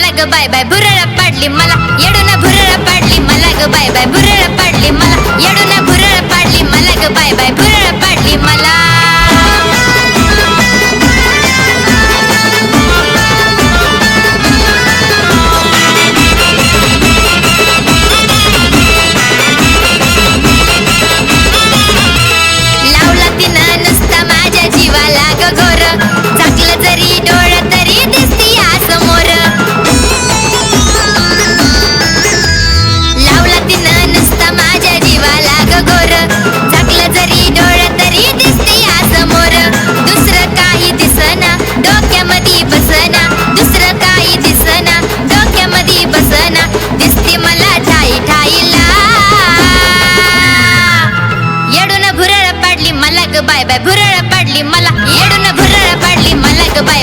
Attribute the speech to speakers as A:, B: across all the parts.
A: मला ग bye bye भुरळा पाडली मला. येडून भुरळा पाडली मला ग बाय बाय भुरळ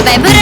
A: bye bye.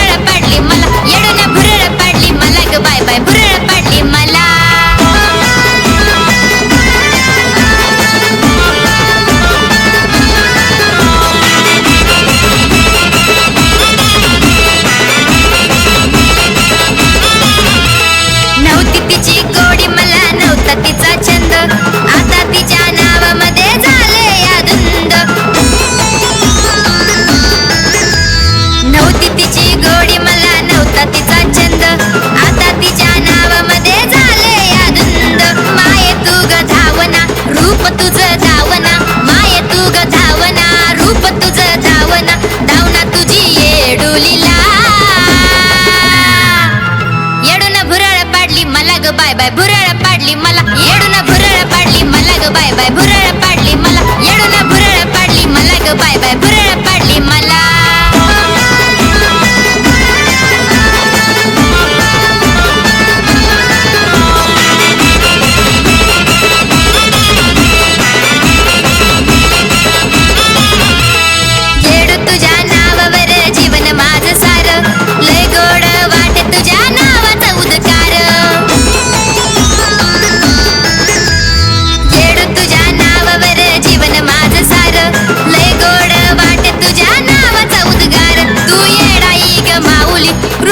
A: ग बाय बाय भुरळ पाडली मला. येडून भुरळ पाडली मला ग बाय बाय भुरळ पाडली मला. येडून भुरळ पाडली मला ग बाय बाय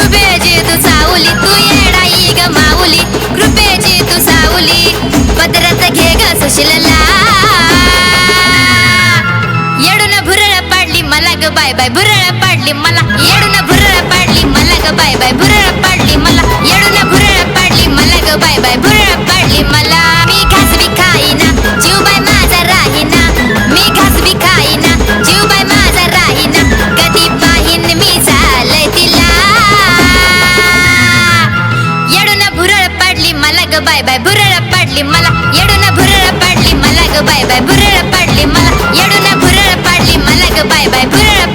A: कृपेची तू सावली तू येडाई ग माऊली कृपेची तू सावली पदरात घे ग सुशीलला येडून भुरळ पाडली मला ग बाय बाय भुरळ पाडली मला येडून भुरळ पाडली मला ग बाय बाय भुरळ ग बाय बाय भुरळ पाडली मला. येडून भुरळ पाडली मला ग बाय बाय भुरळ पाडली मला. येडून भुरळ पाडली मला ग बाय बाय भुरळ